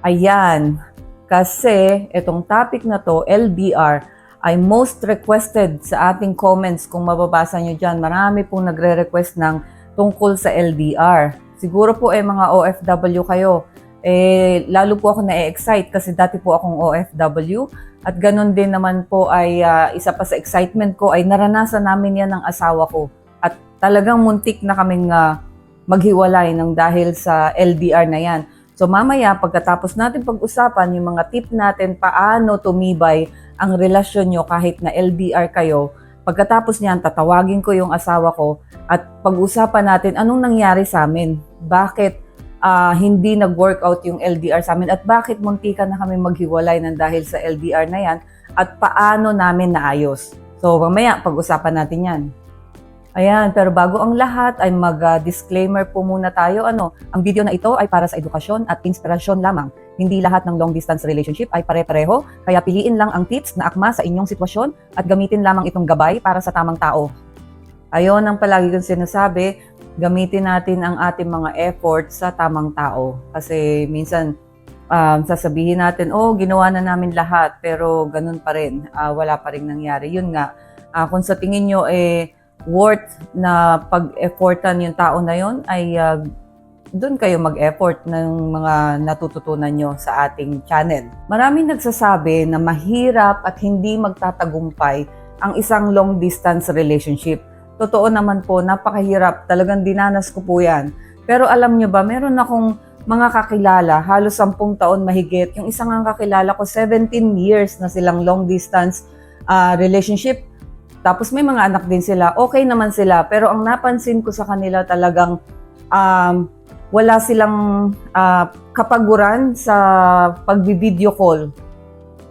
Ayan. Kasi itong topic na to, LDR, ay most requested sa ating comments. Kung mababasa nyo dyan, marami pong nagre-request ng tungkol sa LDR. Siguro po eh mga OFW kayo. Eh, lalo po ako na-excite kasi dati po akong OFW. At ganun din naman po ay ah, isa pa sa excitement ko ay naranasan namin yan ng asawa ko. At talagang muntik na kaming ah, maghiwalay ng dahil sa LDR na yan. So mamaya pagkatapos natin pag-usapan yung mga tip natin paano tumibay ang relasyon nyo kahit na LDR kayo, pagkatapos niyan tatawagin ko yung asawa ko at pag-usapan natin anong nangyari sa amin. Bakit ah, hindi nag-workout yung LDR sa amin at bakit muntikan na kami maghiwalay ng dahil sa LDR na yan at paano namin naayos. So mamaya pag-usapan natin yan. Ayan, pero bago ang lahat ay mag-disclaimer po muna tayo. Ano, ang video na ito ay para sa edukasyon at inspirasyon lamang. Hindi lahat ng long distance relationship ay pare-pareho, kaya piliin lang ang tips na akma sa inyong sitwasyon at gamitin lamang itong gabay para sa tamang tao. Ayon ang palagi kong sinasabi, gamitin natin ang ating mga effort sa tamang tao. Kasi minsan, um, sasabihin natin, oh, ginawa na namin lahat, pero ganun pa rin, ah, wala pa rin nangyari. Yun nga, ah, kung sa tingin nyo, eh, worth na pag-effortan yung tao na yon ay uh, doon kayo mag-effort ng mga natututunan nyo sa ating channel. Maraming nagsasabi na mahirap at hindi magtatagumpay ang isang long distance relationship. Totoo naman po, napakahirap. Talagang dinanas ko po yan. Pero alam nyo ba, meron akong mga kakilala, halos 10 taon mahigit. Yung isang ang kakilala ko, 17 years na silang long distance ah, relationship. Tapos may mga anak din sila. Okay naman sila. Pero ang napansin ko sa kanila talagang um, wala silang ah, kapaguran sa pagbi-video call.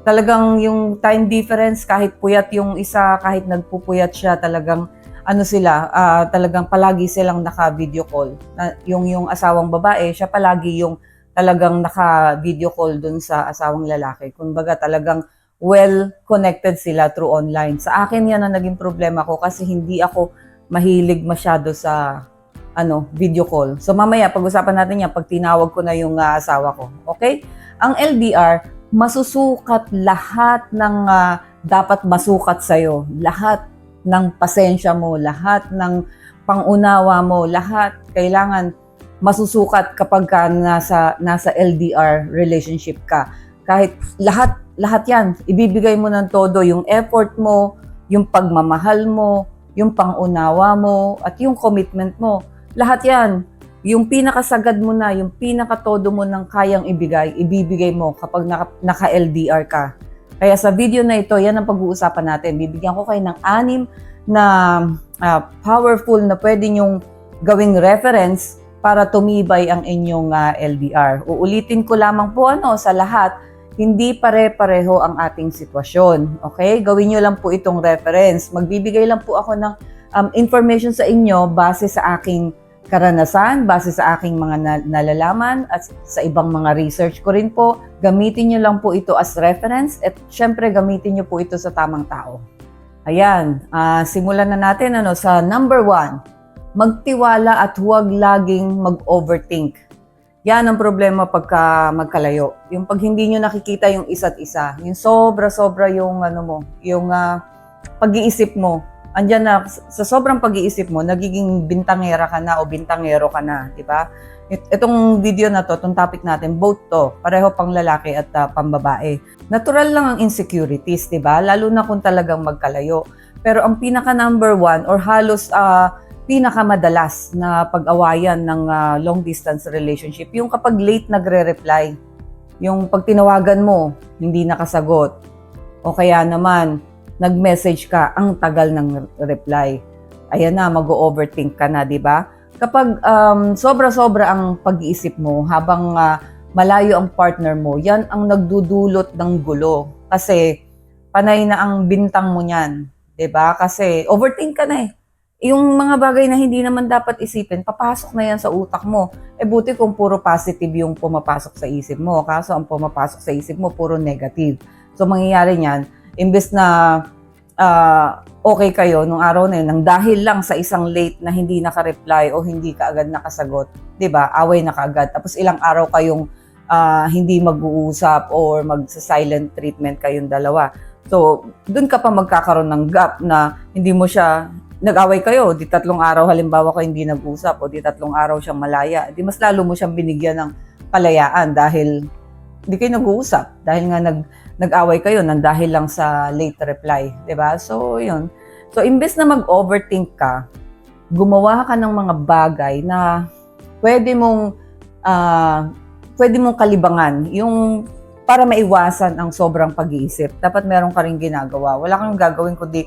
Talagang yung time difference, kahit puyat yung isa, kahit nagpupuyat siya, talagang ano sila, ah, talagang palagi silang naka-video call. Na, yung, yung asawang babae, siya palagi yung talagang naka-video call dun sa asawang lalaki. Kumbaga talagang well connected sila through online. Sa akin yan ang naging problema ko kasi hindi ako mahilig masyado sa ano, video call. So mamaya pag-usapan natin yan pag tinawag ko na yung ah, asawa ko. Okay? Ang LDR, masusukat lahat ng ah, dapat masukat sa'yo. Lahat ng pasensya mo, lahat ng pangunawa mo, lahat kailangan masusukat kapag ka nasa, nasa LDR relationship ka. Kahit lahat lahat yan, ibibigay mo ng todo, yung effort mo, yung pagmamahal mo, yung pangunawa mo, at yung commitment mo. Lahat yan, yung pinakasagad mo na, yung pinakatodo mo ng kayang ibigay, ibibigay mo kapag naka, naka-LDR ka. Kaya sa video na ito, yan ang pag-uusapan natin. Bibigyan ko kayo ng anim na ah, powerful na pwede nyong gawing reference para tumibay ang inyong ah, LDR. Uulitin ko lamang po ano sa lahat, hindi pare-pareho ang ating sitwasyon. Okay? Gawin nyo lang po itong reference. Magbibigay lang po ako ng um, information sa inyo base sa aking karanasan, base sa aking mga na- nalalaman at sa ibang mga research ko rin po. Gamitin nyo lang po ito as reference at syempre gamitin nyo po ito sa tamang tao. Ayan, ah, simulan na natin ano, sa number one. Magtiwala at huwag laging mag-overthink. Yan ang problema pagka magkalayo. Yung pag hindi nyo nakikita yung isa't isa, yung sobra-sobra yung ano mo, yung ah, pag-iisip mo. Andyan na, sa sobrang pag-iisip mo, nagiging bintangera ka na o bintangero ka na, di ba? It- Itong video na to, itong topic natin, both to, pareho pang lalaki at ah, pambabae. Natural lang ang insecurities, di ba? Lalo na kung talagang magkalayo. Pero ang pinaka number one or halos ah, pinakamadalas na pag-awayan ng ah, long distance relationship, yung kapag late nagre-reply. Yung pag tinawagan mo, hindi nakasagot. O kaya naman, nag-message ka, ang tagal ng reply. Ayan na, mag-overthink ka na, di ba? Kapag um, sobra-sobra ang pag-iisip mo habang ah, malayo ang partner mo, yan ang nagdudulot ng gulo. Kasi panay na ang bintang mo niyan, 'di ba? Kasi overthink ka na eh. Yung mga bagay na hindi naman dapat isipin, papasok na yan sa utak mo. Eh buti kung puro positive yung pumapasok sa isip mo. Kaso ang pumapasok sa isip mo, puro negative. So mangyayari niyan, imbes na ah, okay kayo nung araw na yun, nang dahil lang sa isang late na hindi naka-reply o hindi ka agad nakasagot, 'di ba? Away na kaagad. Tapos ilang araw kayong ah, hindi mag-uusap or mag-silent treatment kayong dalawa. So, doon ka pa magkakaroon ng gap na hindi mo siya nag-away kayo, di tatlong araw halimbawa kayo hindi nag-usap o di tatlong araw siyang malaya, di mas lalo mo siyang binigyan ng kalayaan dahil hindi kayo nag-uusap dahil nga nag nag-away kayo nang dahil lang sa late reply, 'di ba? So, 'yun. So, imbes na mag-overthink ka, gumawa ka ng mga bagay na pwede mong ah, pwede mong kalibangan yung para maiwasan ang sobrang pag-iisip. Dapat meron ka rin ginagawa. Wala kang gagawin kundi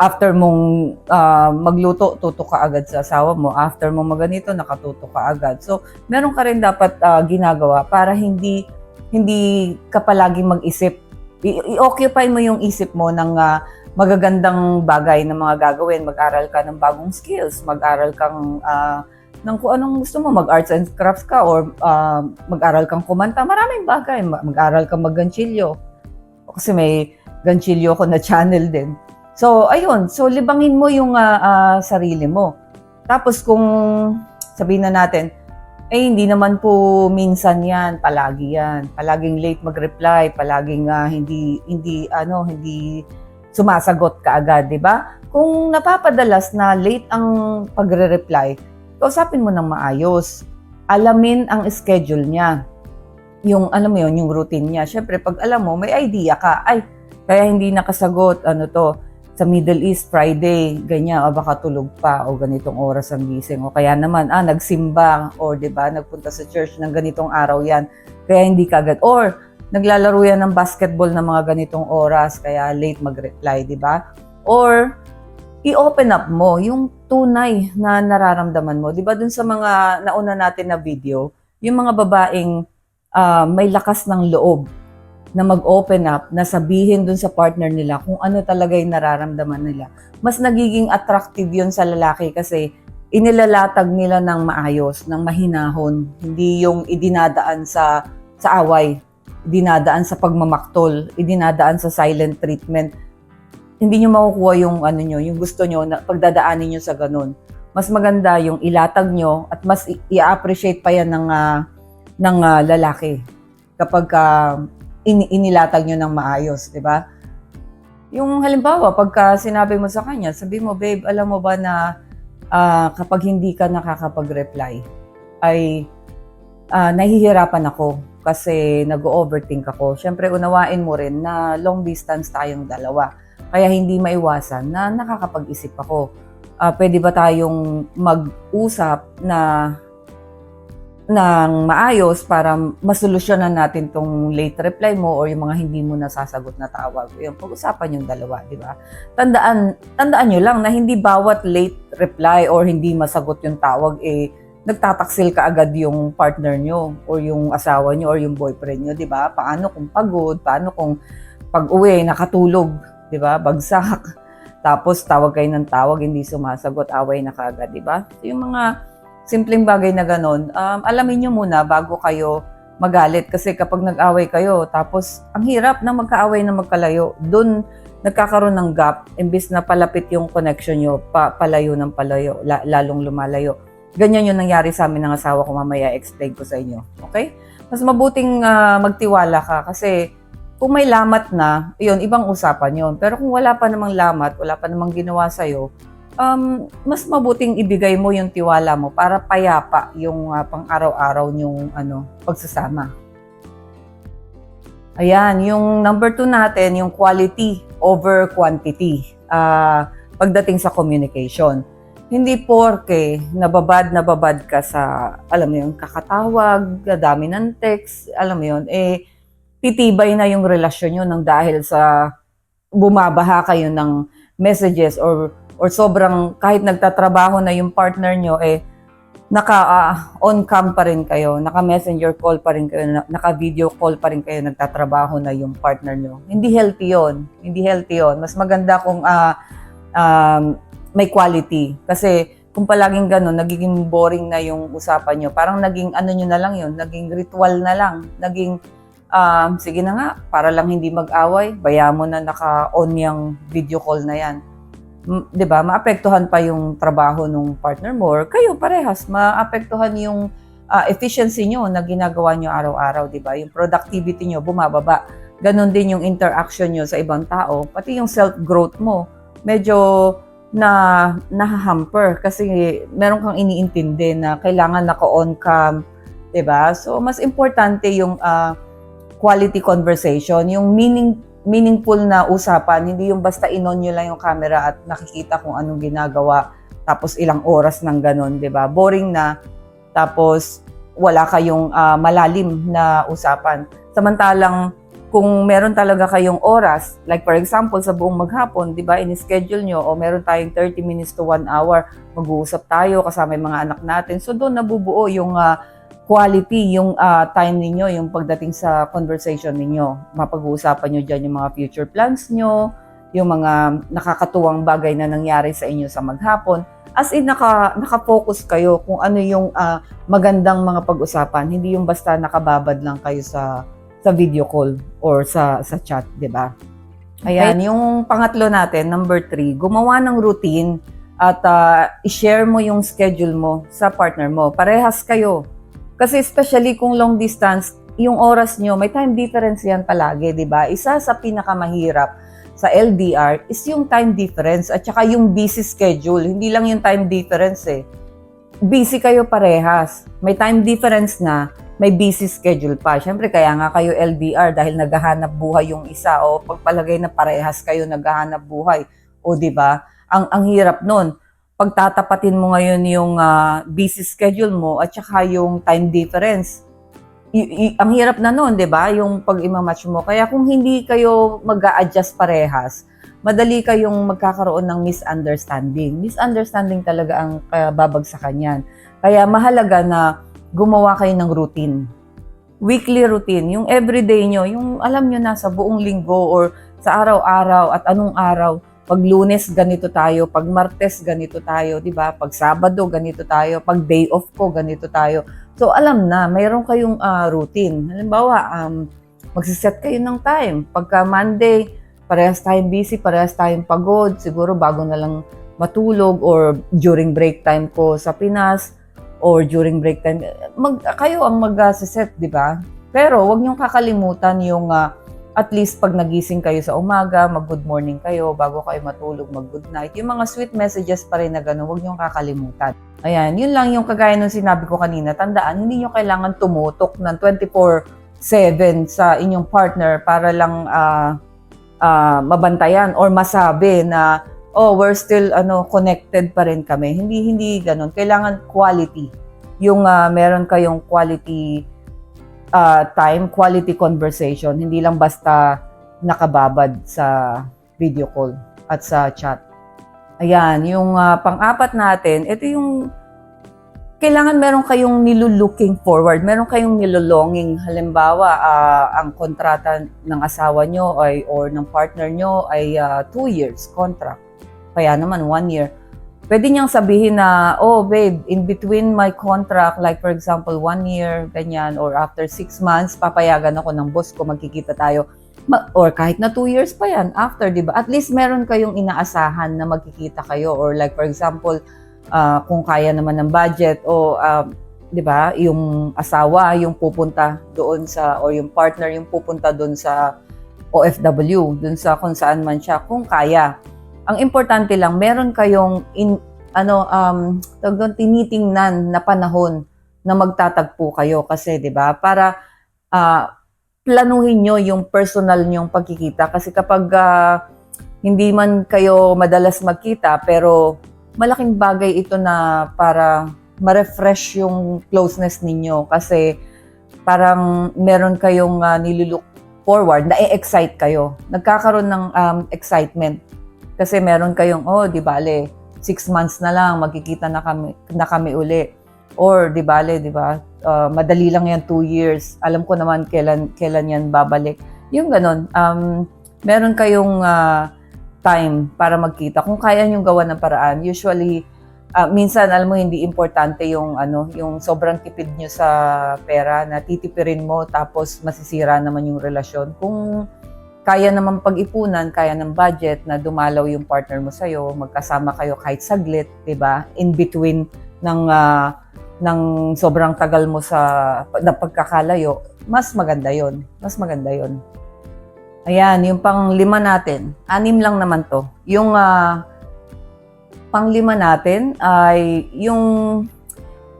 after mong ah, magluto, tuto ka agad sa asawa mo. After mong maganito, nakatuto ka agad. So, meron ka rin dapat ah, ginagawa para hindi hindi ka palagi mag-isip. I-occupy mo yung isip mo ng ah, magagandang bagay na mga gagawin. Mag-aral ka ng bagong skills, mag-aral kang ah, ng kung anong gusto mo, mag-arts and crafts ka or ah, mag-aral kang kumanta. Maraming bagay. Ma- Mag-aral kang mag-ganchilyo. Kasi may ganchilyo ko na channel din. So, ayun. So, libangin mo yung ah, ah, sarili mo. Tapos kung sabihin na natin, eh hindi naman po minsan 'yan, palagi 'yan. Palaging late mag-reply, palaging ah, hindi hindi ano, hindi sumasagot kaagad, 'di ba? Kung napapadalas na late ang pagre-reply, kausapin mo ng maayos. Alamin ang schedule niya. Yung alam mo 'yon, yung routine niya. Syempre, pag alam mo, may idea ka, ay kaya hindi nakasagot, ano to, sa Middle East, Friday, ganyan, o baka tulog pa, o ganitong oras ang gising, o kaya naman, ah, nagsimba, or di ba nagpunta sa church ng ganitong araw yan, kaya hindi kagad, or naglalaro yan ng basketball ng mga ganitong oras, kaya late mag-reply, di ba? Or, i-open up mo yung tunay na nararamdaman mo. Di ba dun sa mga nauna natin na video, yung mga babaeng ah, may lakas ng loob na mag-open up, na sabihin dun sa partner nila kung ano talaga yung nararamdaman nila. Mas nagiging attractive yun sa lalaki kasi inilalatag nila ng maayos, ng mahinahon, hindi yung idinadaan sa sa away, idinadaan sa pagmamaktol, idinadaan sa silent treatment. Hindi nyo makukuha yung ano nyo, yung gusto nyo na pagdadaanin nyo sa ganun. Mas maganda yung ilatag nyo at mas i-appreciate pa yan ng, ah, ng ah, lalaki kapag ah, ini- inilatag nyo ng maayos, di ba? Yung halimbawa, pagka sinabi mo sa kanya, sabi mo, babe, alam mo ba na ah, kapag hindi ka nakakapag-reply, ay ah, nahihirapan ako kasi nag-overthink ako. Siyempre, unawain mo rin na long distance tayong dalawa. Kaya hindi maiwasan na nakakapag-isip ako. Ah, pwede ba tayong mag-usap na ng maayos para masolusyonan natin tong late reply mo or yung mga hindi mo nasasagot na tawag. Yung pag-usapan yung dalawa, di ba? Tandaan, tandaan nyo lang na hindi bawat late reply or hindi masagot yung tawag eh nagtataksil ka agad yung partner nyo or yung asawa nyo or yung boyfriend nyo, di ba? Paano kung pagod? Paano kung pag-uwi, nakatulog, di ba? Bagsak. Tapos tawag kayo ng tawag, hindi sumasagot, away na kaagad, di ba? Yung mga simpleng bagay na ganun, um, alamin nyo muna bago kayo magalit. Kasi kapag nag-away kayo, tapos ang hirap na magkaaway na magkalayo, dun nagkakaroon ng gap, imbis na palapit yung connection nyo, pa, palayo ng palayo, la- lalong lumalayo. Ganyan yung nangyari sa amin ng asawa ko, mamaya explain ko sa inyo. Okay? Mas mabuting ah, magtiwala ka kasi kung may lamat na, yun, ibang usapan yun. Pero kung wala pa namang lamat, wala pa namang ginawa sa'yo, um, mas mabuting ibigay mo yung tiwala mo para payapa yung ah, pang-araw-araw yung ano, pagsasama. Ayan, yung number two natin, yung quality over quantity ah, pagdating sa communication. Hindi porke nababad nababad ka sa, alam mo yun, kakatawag, dami ng text, alam mo yun, eh, titibay na yung relasyon nyo nang dahil sa bumabaha kayo ng messages or or sobrang kahit nagtatrabaho na yung partner nyo eh naka ah, on cam pa rin kayo, naka messenger call pa rin kayo, na- naka video call pa rin kayo, nagtatrabaho na yung partner nyo. Hindi healthy yon Hindi healthy yon Mas maganda kung ah, um, may quality. Kasi kung palaging ganun, nagiging boring na yung usapan nyo. Parang naging ano nyo na lang yun, naging ritual na lang. Naging, um, sige na nga, para lang hindi mag-away, baya mo na naka-on yung video call na yan. 'Di ba? Maapektuhan pa yung trabaho ng partner mo or kayo parehas, maapektuhan yung ah, efficiency nyo na ginagawa nyo araw-araw, di ba? Yung productivity nyo bumababa. Ganon din yung interaction nyo sa ibang tao, pati yung self-growth mo. Medyo na nahahamper kasi meron kang iniintindi na kailangan naka-on cam, 'di ba? So mas importante yung ah, quality conversation, yung meaning meaningful na usapan, hindi yung basta inon nyo lang yung camera at nakikita kung anong ginagawa tapos ilang oras ng ganon, 'di ba? Boring na tapos wala kayong ah, malalim na usapan. Samantalang kung meron talaga kayong oras, like for example sa buong maghapon, 'di ba, in-schedule nyo o meron tayong 30 minutes to 1 hour, mag-uusap tayo kasama yung mga anak natin. So doon nabubuo yung ah, quality, yung ah, time ninyo, yung pagdating sa conversation ninyo. Mapag-uusapan nyo dyan yung mga future plans nyo, yung mga nakakatuwang bagay na nangyari sa inyo sa maghapon. As in, naka, naka-focus kayo kung ano yung ah, magandang mga pag-usapan. Hindi yung basta nakababad lang kayo sa sa video call or sa sa chat, 'di ba? Ayan, yung pangatlo natin, number three, gumawa ng routine at ah, i-share mo yung schedule mo sa partner mo. Parehas kayo. Kasi especially kung long distance, yung oras nyo, may time difference yan palagi, di ba? Isa sa pinakamahirap sa LDR is yung time difference at saka yung busy schedule. Hindi lang yung time difference eh. Busy kayo parehas. May time difference na, may busy schedule pa. Siyempre, kaya nga kayo LDR dahil naghahanap buhay yung isa o pagpalagay na parehas kayo naghahanap buhay. O di ba? Ang ang hirap nun. Pagtatapatin mo ngayon yung ah, busy schedule mo at saka yung time difference. Y- y- ang hirap na nun, di ba? Yung pag imamatch mo. Kaya kung hindi kayo mag adjust parehas, madali kayong magkakaroon ng misunderstanding. Misunderstanding talaga ang uh, babagsakan yan. Kaya mahalaga na gumawa kayo ng routine. Weekly routine, yung everyday nyo, yung alam nyo na sa buong linggo or sa araw-araw at anong araw. Pag lunes, ganito tayo. Pag martes, ganito tayo. di ba? Pag sabado, ganito tayo. Pag day off ko, ganito tayo. So, alam na, mayroon kayong ah, routine. Halimbawa, um, magsiset kayo ng time. Pagka Monday, parehas tayong busy, parehas tayong pagod. Siguro bago na lang matulog or during break time ko sa Pinas or during break time, mag, kayo ang mag-set, di ba? Pero wag niyong kakalimutan yung ah, at least pag nagising kayo sa umaga, mag-good morning kayo, bago kayo matulog, mag-good night. Yung mga sweet messages pa rin na gano'n, wag niyong kakalimutan. Ayan, yun lang yung kagaya nung sinabi ko kanina. Tandaan, hindi niyo kailangan tumutok ng 24-7 sa inyong partner para lang ah, ah, mabantayan or masabi na oh, we're still ano connected pa rin kami. Hindi hindi ganoon. Kailangan quality. Yung ah, meron kayong quality ah, time, quality conversation, hindi lang basta nakababad sa video call at sa chat. Ayan, yung ah, pang-apat natin, ito yung kailangan meron kayong nilulooking forward, meron kayong nilolonging. Halimbawa, ah, ang kontrata ng asawa nyo ay, or ng partner nyo ay ah, two years contract. Kaya naman one year. Pwede niyang sabihin na, oh babe, in between my contract, like for example, one year, ganyan, or after six months, papayagan ako ng boss ko, magkikita tayo. Ma- or kahit na two years pa yan, after, di ba? At least meron kayong inaasahan na magkikita kayo. Or like for example, ah, kung kaya naman ng budget, o ah, di ba, yung asawa, yung pupunta doon sa, or yung partner, yung pupunta doon sa OFW, doon sa kung saan man siya, kung kaya. Ang importante lang, meron kayong in, ano, um, tawag doon, tinitingnan na panahon na magtatagpo kayo kasi, di ba, para ah, planuhin nyo yung personal nyong pagkikita. Kasi kapag ah, hindi man kayo madalas magkita pero malaking bagay ito na para ma-refresh yung closeness ninyo. Kasi parang meron kayong uh, nililook forward, na-excite kayo. Nagkakaroon ng um, excitement kasi meron kayong, oh, di bale, six months na lang, magkikita na kami, na kami uli. Or, di bale, di ba, uh, madali lang yan two years. Alam ko naman kailan, kailan yan babalik. Yung ganon, um, meron kayong uh, time para magkita. Kung kaya nyo gawa ng paraan, usually, ah, minsan alam mo hindi importante yung ano, yung sobrang tipid nyo sa pera na titipirin mo tapos masisira naman yung relasyon. Kung kaya naman pag-ipunan, kaya ng budget na dumalaw yung partner mo sa'yo, magkasama kayo kahit saglit, 'di ba? In between ng ah, ng sobrang tagal mo sa na pagkakalayo, mas maganda yon. Mas maganda yon. Ayan, yung pang lima natin. Anim lang naman to. Yung ah, pang lima natin ay yung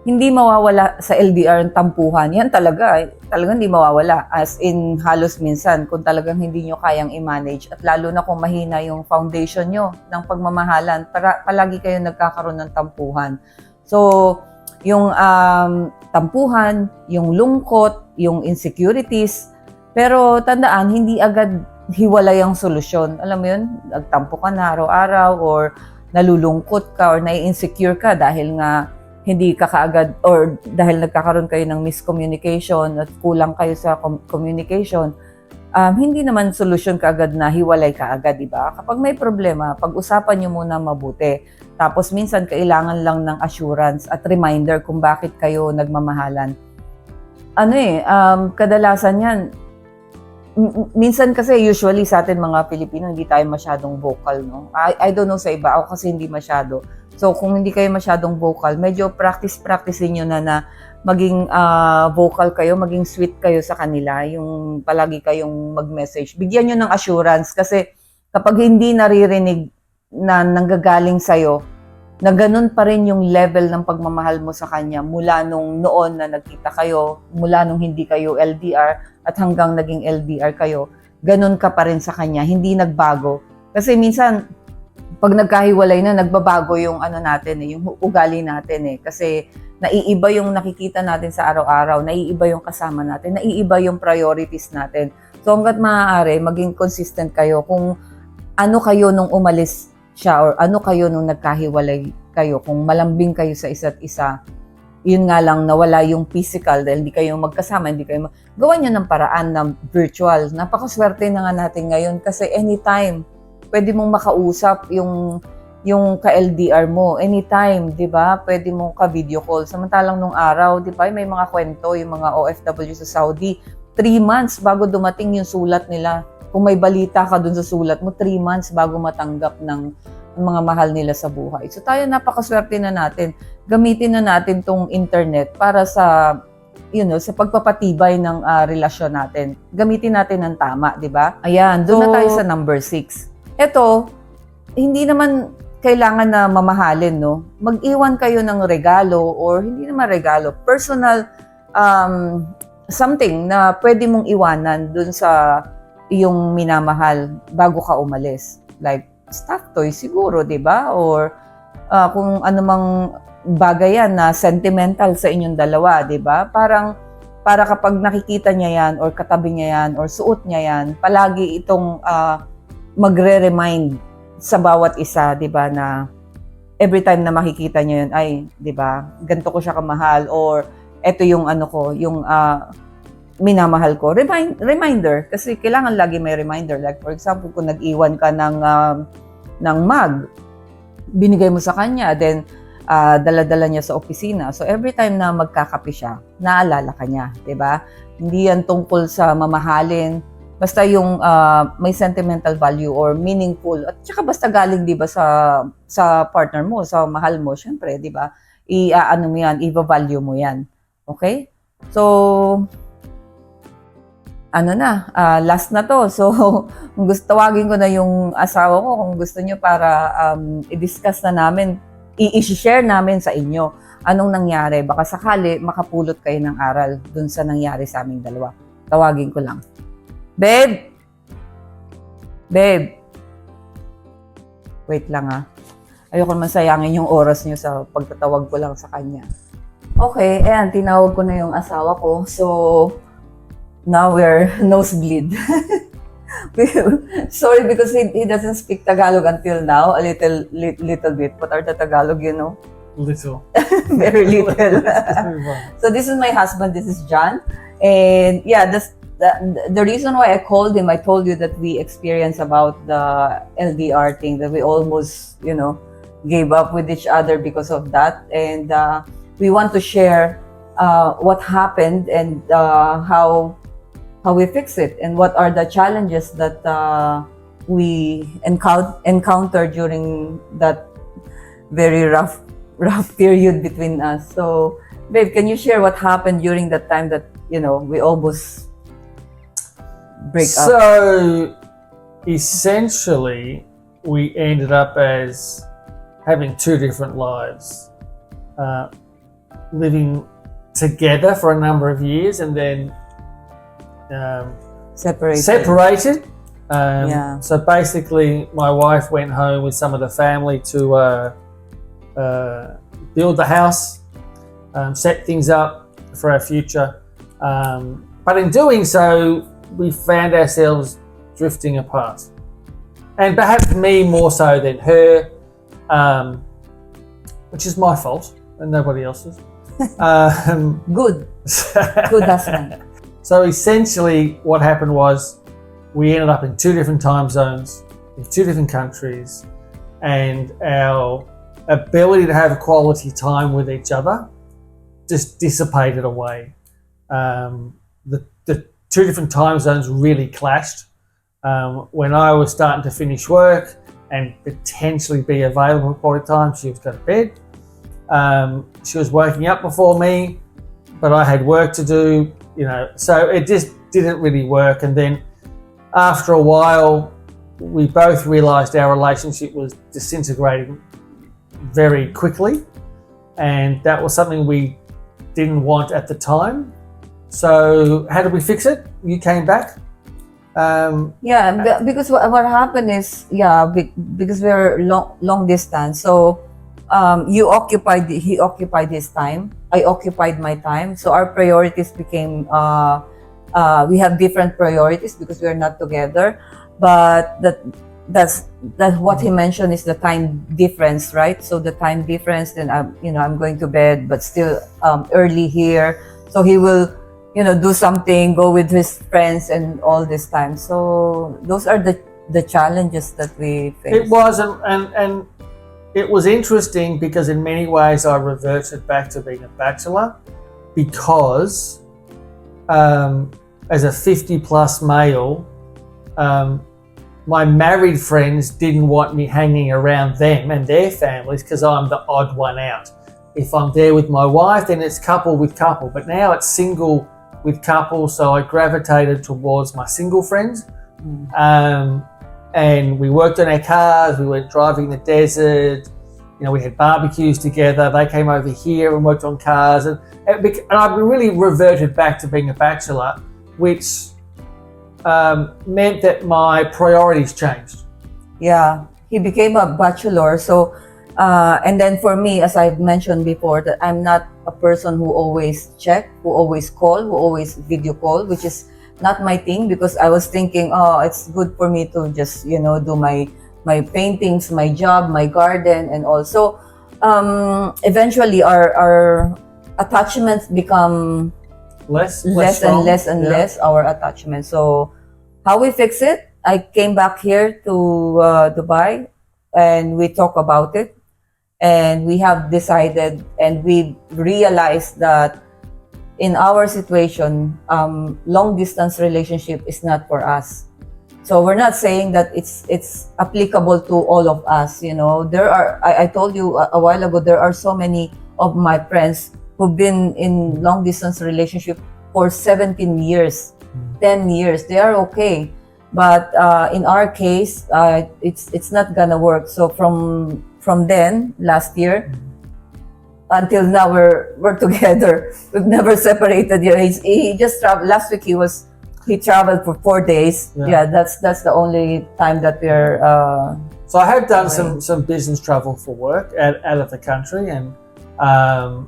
hindi mawawala sa LDR ang tampuhan. Yan talaga, eh. talagang hindi mawawala. As in, halos minsan, kung talagang hindi nyo kayang i-manage. At lalo na kung mahina yung foundation nyo ng pagmamahalan, para, palagi kayo nagkakaroon ng tampuhan. So, yung um, tampuhan, yung lungkot, yung insecurities. Pero tandaan, hindi agad hiwalay ang solusyon. Alam mo yun, nagtampo ka na araw-araw or nalulungkot ka or nai-insecure ka dahil nga hindi ka kaagad or dahil nagkakaroon kayo ng miscommunication at kulang kayo sa com- communication, um, hindi naman solusyon kaagad na hiwalay ka agad, di ba? Kapag may problema, pag-usapan nyo muna mabuti. Tapos minsan kailangan lang ng assurance at reminder kung bakit kayo nagmamahalan. Ano eh, um, kadalasan yan, minsan kasi usually sa atin mga Pilipino hindi tayo masyadong vocal, no? I, I don't know sa iba, ako kasi hindi masyado. So kung hindi kayo masyadong vocal, medyo practice-practice niyo na na maging ah, vocal kayo, maging sweet kayo sa kanila, yung palagi kayong mag-message. Bigyan nyo ng assurance kasi kapag hindi naririnig na nanggagaling sa'yo, na ganun pa rin yung level ng pagmamahal mo sa kanya mula nung noon na nagkita kayo, mula nung hindi kayo LDR at hanggang naging LDR kayo, ganun ka pa rin sa kanya, hindi nagbago. Kasi minsan, pag nagkahiwalay na, nagbabago yung ano natin eh, yung ugali natin eh. Kasi naiiba yung nakikita natin sa araw-araw, naiiba yung kasama natin, naiiba yung priorities natin. So hanggat maaari, maging consistent kayo kung ano kayo nung umalis siya or ano kayo nung nagkahiwalay kayo, kung malambing kayo sa isa't isa, yun nga lang nawala yung physical dahil hindi kayo magkasama, hindi kayo mag- gawa nyo ng paraan na virtual. Napakaswerte na nga natin ngayon kasi anytime pwede mong makausap yung yung ka-LDR mo anytime, 'di ba? Pwede mong ka-video call. Samantalang nung araw, 'di ba, may mga kwento yung mga OFW sa Saudi, three months bago dumating yung sulat nila. Kung may balita ka dun sa sulat mo, three months bago matanggap ng mga mahal nila sa buhay. So tayo napakaswerte na natin. Gamitin na natin tong internet para sa you know, sa pagpapatibay ng ah, relasyon natin. Gamitin natin ng tama, 'di ba? Ayan, doon na So- tayo sa number six. Ito, hindi naman kailangan na mamahalin, no? Mag-iwan kayo ng regalo or hindi naman regalo, personal um, something na pwede mong iwanan dun sa iyong minamahal bago ka umalis. Like, stuffed toy siguro, di ba? Or ah, kung anumang bagay yan na sentimental sa inyong dalawa, di ba? Parang para kapag nakikita niya yan or katabi niya yan or suot niya yan, palagi itong ah, magre-remind sa bawat isa, 'di ba, na every time na makikita niya yun, ay, 'di ba, ganito ko siya kamahal or eto yung ano ko, yung ah, minamahal ko. Remind, reminder kasi kailangan lagi may reminder. Like for example, kung nag-iwan ka ng um, ng mug, binigay mo sa kanya, then ah, dala-dala niya sa opisina. So every time na magkakape siya, naalala ka niya, 'di ba? Hindi yan tungkol sa mamahalin, basta yung ah, may sentimental value or meaningful at saka basta galing 'di ba sa sa partner mo, sa mahal mo, syempre, 'di ba? I-ano mo 'yan, i-value mo 'yan. Okay? So ano na, ah, last na to. So, kung gusto, tawagin ko na yung asawa ko kung gusto nyo para um, i-discuss na namin, i-share namin sa inyo anong nangyari. Baka sakali makapulot kayo ng aral dun sa nangyari sa aming dalawa. Tawagin ko lang. Babe! Babe! Wait lang ah. Ayoko naman sayangin yung oras niyo sa pagtatawag ko lang sa kanya. Okay, ayan, tinawag ko na yung asawa ko. So, now we're nosebleed. Sorry because he, he doesn't speak Tagalog until now, a little li- little bit. What are the Tagalog, you know? Little. Very little. So this is my husband, this is John. And yeah, this, the, the reason why I called him, I told you that we experienced about the LDR thing, that we almost, you know, gave up with each other because of that. And uh, we want to share uh, what happened and uh, how how we fix it and what are the challenges that uh, we encou- encounter during that very rough rough period between us. So Babe, can you share what happened during that time that, you know, we almost break up? So essentially, we ended up as having two different lives, uh, living together for a number of years, and then um, Separated. separated. Um, Yeah. So basically, my wife went home with some of the family to uh, uh, build the house, um, set things up for our future. Um, but in doing so, we found ourselves drifting apart. And perhaps me more so than her, um, which is my fault and nobody else's. um, Good. Good husband. so essentially, what happened was we ended up in two different time zones, in two different countries, and our ability to have a quality time with each other just dissipated away. Um, the two different time zones really clashed. Um, when I was starting to finish work and potentially be available for quality time, she was going to bed. Um, she was waking up before me, but I had work to do, you know, so it just didn't really work. And then after a while, we both realized our relationship was disintegrating very quickly, and that was something we didn't want at the time. So, how did we fix it? You came back. Um, Yeah, because what, what happened is, yeah, be- because we're long long distance. So um, you occupied, he occupied his time. I occupied my time. So our priorities became, uh, uh, we have different priorities because we're not together. But that that's that's what he mentioned is the time difference, right? So the time difference. Then I'm, you know, I'm going to bed, but still um, early here. So he will you know do something go with his friends and all this time. So those are the the challenges that we face. It was, and, and and it was interesting because in many ways I reverted back to being a bachelor because um, as a fifty-plus male, um, my married friends didn't want me hanging around them and their families because I'm the odd one out. If I'm there with my wife, then it's couple with couple, but now it's single with couples, so I gravitated towards my single friends. Mm. Um, and we worked on our cars. We went driving the desert. You know, we had barbecues together. They came over here and worked on cars, and it and I really reverted back to being a bachelor, which um, meant that my priorities changed. yeah he became a bachelor so uh, and then for me as i've mentioned before that i'm not a person who always check who always call who always video call which is not my thing because i was thinking oh it's good for me to just you know do my my paintings my job my garden and also um, eventually our our attachments become Less, less strong. and less and Yeah. less our attachment. So, how we fix it? I came back here to uh, Dubai, and we talk about it, and we have decided, and we realized that in our situation, um, long distance relationship is not for us. So we're not saying that it's it's applicable to all of us. You know, there are. I, I told you a, a while ago. There are so many of my friends who've been in long distance relationship for 17 years, 10 years. They are okay, but uh, in our case, uh, it's it's not gonna work. So from from then last year until now, we're we're together. We've never separated. You know, he's, he just traveled last week. He was he traveled for four days. Yeah. Yeah, that's that's the only time that we're. Uh, So I have done some some business travel for work out, out of the country, and um,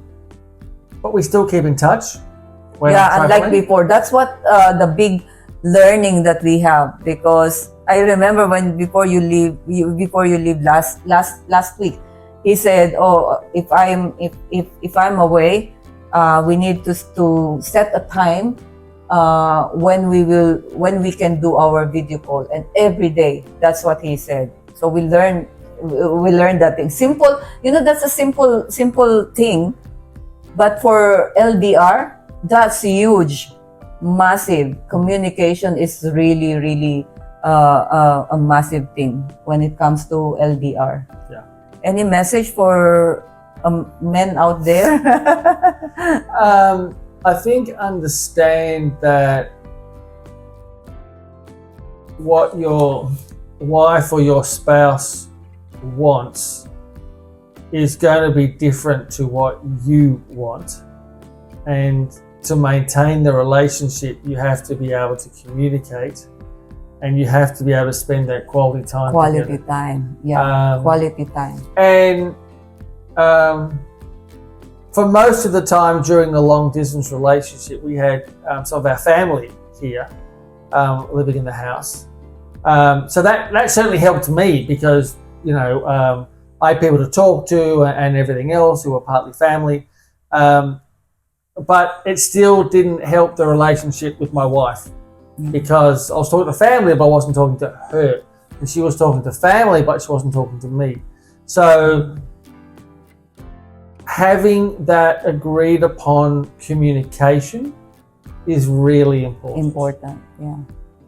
but we still keep in touch. yeah, unlike before. That's what uh, the big learning that we have because I remember when before you leave, you, before you leave last last last week, he said, "Oh, if I'm if if if I'm away, uh, we need to to set a time." Uh, when we will when we can do our video call. And every day that's what he said. So we learn we learn that thing. Simple you know that's a simple simple thing but for ldr that's huge massive communication is really really uh, uh, a massive thing when it comes to ldr Yeah. any message for um, men out there? Um, I think understand that what your wife or your spouse wants is going to be different to what you want. And to maintain the relationship, you have to be able to communicate and you have to be able to spend that quality time quality together. time. Yeah, Um, quality time. and um, for most of the time during the long distance relationship, we had um, some of our family here um, living in the house. Um, so that, that certainly helped me because, you know, um, I had people to talk to and everything else who were partly family. Um, but it still didn't help the relationship with my wife Mm. because I was talking to family, but I wasn't talking to her. And she was talking to family, but she wasn't talking to me. So having that agreed upon communication is really important. important. Yeah.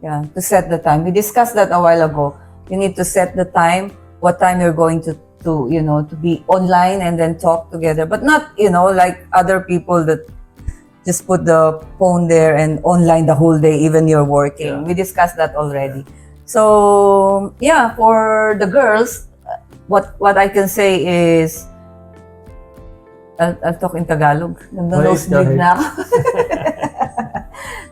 Yeah. To set the time. We discussed that a while ago. You need to set the time, what time you're going to, to, you know, to be online and then talk together. But not, you know, like other people that just put the phone there and online the whole day, even you're working. Yeah. We discussed that already. So, yeah, for the girls, what what I can say is, I'll, I'll talk in Tagalog. Ahead. na ako.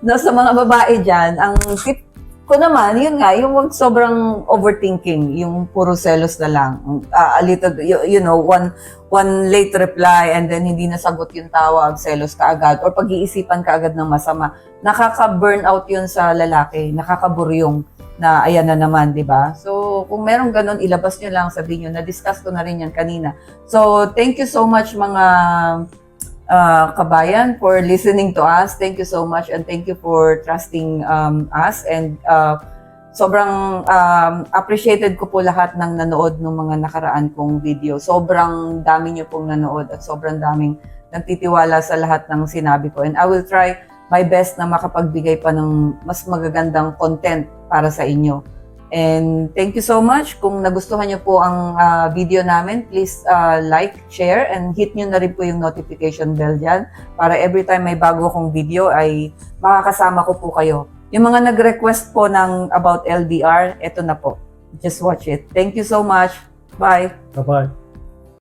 no, sa mga babae dyan, ang tip ko naman, yun nga, yung wag sobrang overthinking, yung puro selos na lang. Ah, a little, you, you know, one one late reply and then hindi nasagot yung tawag, selos ka agad, or pag-iisipan ka agad ng masama. Nakaka-burnout yun sa lalaki, nakakaburyong na ayan na naman, di ba? So, kung merong ganun, ilabas nyo lang, sabihin nyo, na-discuss ko na rin yan kanina. So, thank you so much mga uh, kabayan for listening to us. Thank you so much and thank you for trusting um, us and uh, sobrang um, appreciated ko po lahat ng nanood ng mga nakaraan kong video. Sobrang dami niyo pong nanood at sobrang daming nagtitiwala sa lahat ng sinabi ko. And I will try my best na makapagbigay pa ng mas magagandang content para sa inyo. And thank you so much. Kung nagustuhan niyo po ang ah, video namin, please ah, like, share, and hit niyo na rin po yung notification bell dyan para every time may bago akong video ay makakasama ko po kayo. Yung mga nag-request po ng about LDR, eto na po. Just watch it. Thank you so much. Bye. Bye bye.